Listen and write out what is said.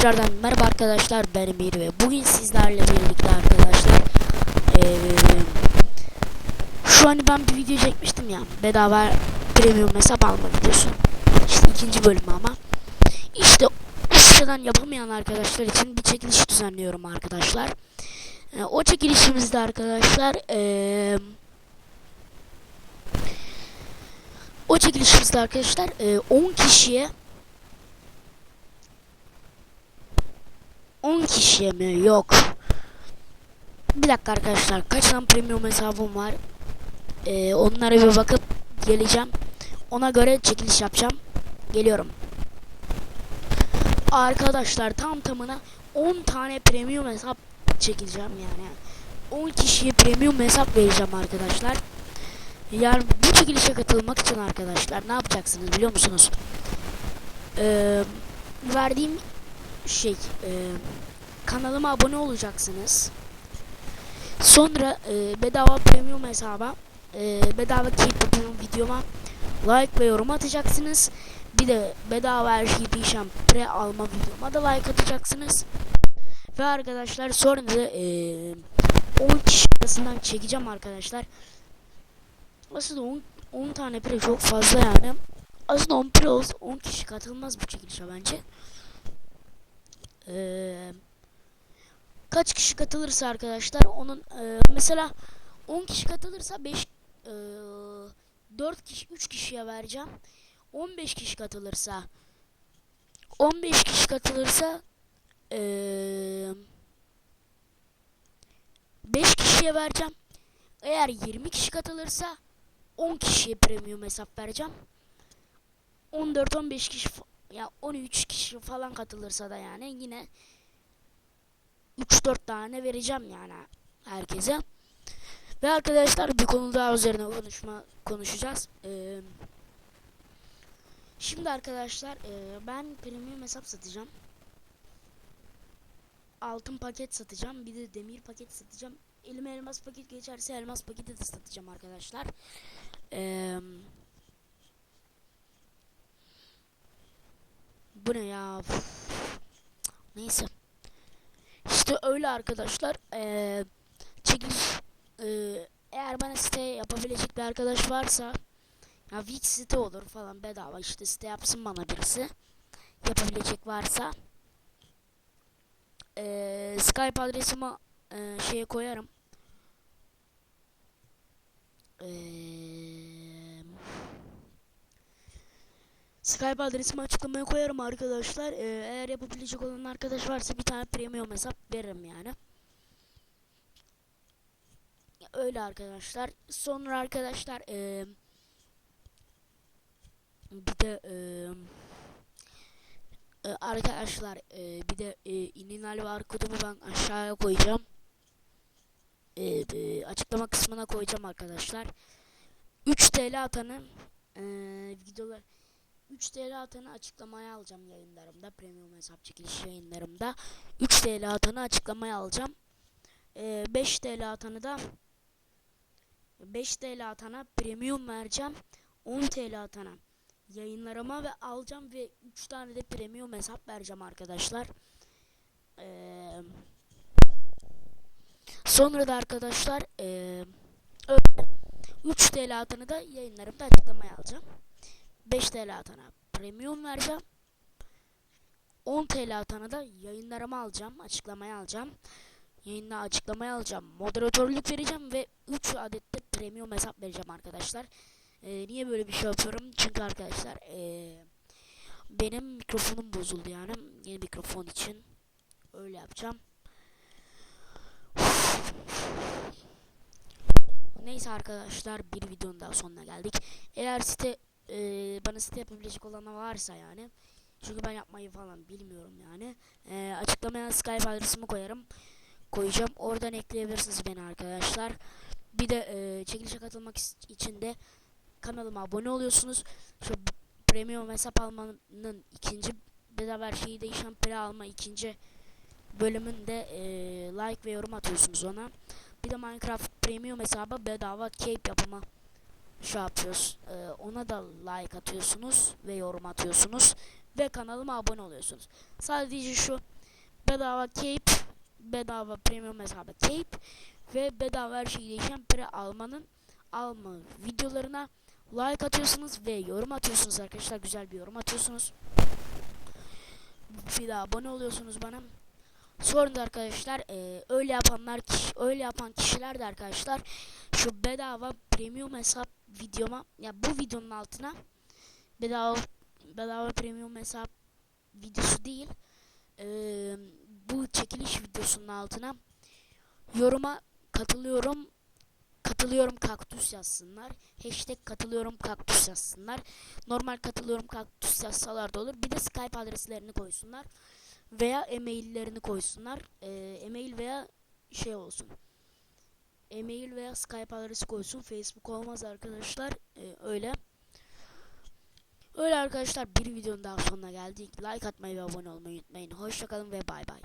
Tekrardan merhaba arkadaşlar ben Emir ve bugün sizlerle birlikte arkadaşlar eee, şu an ben bir video çekmiştim ya bedava premium hesap alma videosu işte ikinci bölümü ama işte siteden yapamayan arkadaşlar için bir çekiliş düzenliyorum arkadaşlar. Eee, o çekilişimizde arkadaşlar eee o çekilişimizde arkadaşlar eee, 10 kişiye 10 kişiye mi? Yok. Bir dakika arkadaşlar. Kaç tane premium hesabım var? Ee, onlara bir bakıp geleceğim. Ona göre çekiliş yapacağım. Geliyorum. Arkadaşlar tam tamına 10 tane premium hesap çekeceğim yani. 10 kişiye premium hesap vereceğim arkadaşlar. Yani bu çekilişe katılmak için arkadaşlar ne yapacaksınız biliyor musunuz? Ee, verdiğim şey e, kanalıma abone olacaksınız. Sonra e, bedava premium hesaba e, bedava yapımı videoma like ve yorum atacaksınız. Bir de bedava her şeyi değişen pre alma videoma da like atacaksınız. Ve arkadaşlar sonra da e, 10 kişi arasından çekeceğim arkadaşlar. Aslında 10, 10 tane pre çok fazla yani. Aslında 10 pre olsa 10 kişi katılmaz bu çekilişe bence. Kaç kişi katılırsa arkadaşlar onun e, mesela 10 kişi katılırsa 5 e, 4 kişi 3 kişiye vereceğim. 15 kişi katılırsa 15 kişi katılırsa e, 5 kişiye vereceğim. Eğer 20 kişi katılırsa 10 kişiye premium hesap vereceğim. 14-15 kişi ya 13 kişi falan katılırsa da yani yine 3-4 tane vereceğim yani herkese. Ve arkadaşlar bir konu daha üzerine konuşma konuşacağız. Ee, şimdi arkadaşlar e, ben premium hesap satacağım. Altın paket satacağım. Bir de demir paket satacağım. Elime elmas paket geçerse elmas paketi de satacağım arkadaşlar. Eee Bu ne ya? Neyse. İşte öyle arkadaşlar. Ee, çekiliş ee, eğer bana site yapabilecek bir arkadaş varsa ya Wix site olur falan bedava işte site yapsın bana birisi. Yapabilecek varsa ee, Skype adresimi ee, şeye koyarım. Eee Skype adresimi açıklamaya koyarım arkadaşlar. Ee, eğer yapabilecek olan arkadaş varsa bir tane premium hesap veririm yani. Öyle arkadaşlar. Sonra arkadaşlar ee, bir de ee, e, arkadaşlar ee, bir de ee, ininal var kodumu ben aşağıya koyacağım. Ee, ee, açıklama kısmına koyacağım arkadaşlar. 3 TL atanı ee, videolar 3 TL atanı açıklamaya alacağım yayınlarımda. Premium hesap çekiliş yayınlarımda. 3 TL atanı açıklamaya alacağım. Ee, 5 TL atanı da 5 TL atana premium vereceğim. 10 TL atana yayınlarıma ve alacağım ve 3 tane de premium hesap vereceğim arkadaşlar. Ee, sonra da arkadaşlar ee, öyle. 3 TL atanı da yayınlarımda açıklamaya alacağım. 5 TL atana premium vereceğim. 10 TL atana da yayınlarımı alacağım. Açıklamaya alacağım. Yayında açıklamaya alacağım. Moderatörlük vereceğim ve 3 adet de premium hesap vereceğim arkadaşlar. Ee, niye böyle bir şey yapıyorum? Çünkü arkadaşlar ee, benim mikrofonum bozuldu yani. Yeni mikrofon için öyle yapacağım. Neyse arkadaşlar bir videonun daha sonuna geldik. Eğer site e, bana site yapabilecek olan varsa yani. Çünkü ben yapmayı falan bilmiyorum yani. E, açıklamaya Skype adresimi koyarım. Koyacağım. Oradan ekleyebilirsiniz beni arkadaşlar. Bir de e, çekilişe katılmak için de kanalıma abone oluyorsunuz. Şu premium hesap almanın ikinci bedava her şeyi değişen pre alma ikinci bölümünde e, like ve yorum atıyorsunuz ona. Bir de Minecraft premium hesaba bedava cape yapımı şey yapıyoruz. E, ona da like atıyorsunuz ve yorum atıyorsunuz. ve kanalıma abone oluyorsunuz. Sadece şu bedava Cape, bedava premium hesabı Cape ve bedava her şeyi değişen pre almanın alma videolarına like atıyorsunuz ve yorum atıyorsunuz arkadaşlar. Güzel bir yorum atıyorsunuz. Bir daha abone oluyorsunuz bana. Sonra da arkadaşlar e, öyle yapanlar öyle yapan kişiler de arkadaşlar şu bedava premium hesap videoma ya bu videonun altına bedava bedava premium hesap videosu değil e, bu çekiliş videosunun altına yoruma katılıyorum katılıyorum kaktüs yazsınlar. Hashtag katılıyorum kaktüs yazsınlar. Normal katılıyorum kaktüs yazsalar da olur. Bir de Skype adreslerini koysunlar. Veya e-maillerini koysunlar. E-mail veya şey olsun. E-mail veya Skype adresi koysun. Facebook olmaz arkadaşlar. Ee, öyle. Öyle arkadaşlar bir videonun daha sonuna geldik. Like atmayı ve abone olmayı unutmayın. Hoşçakalın ve bay bay.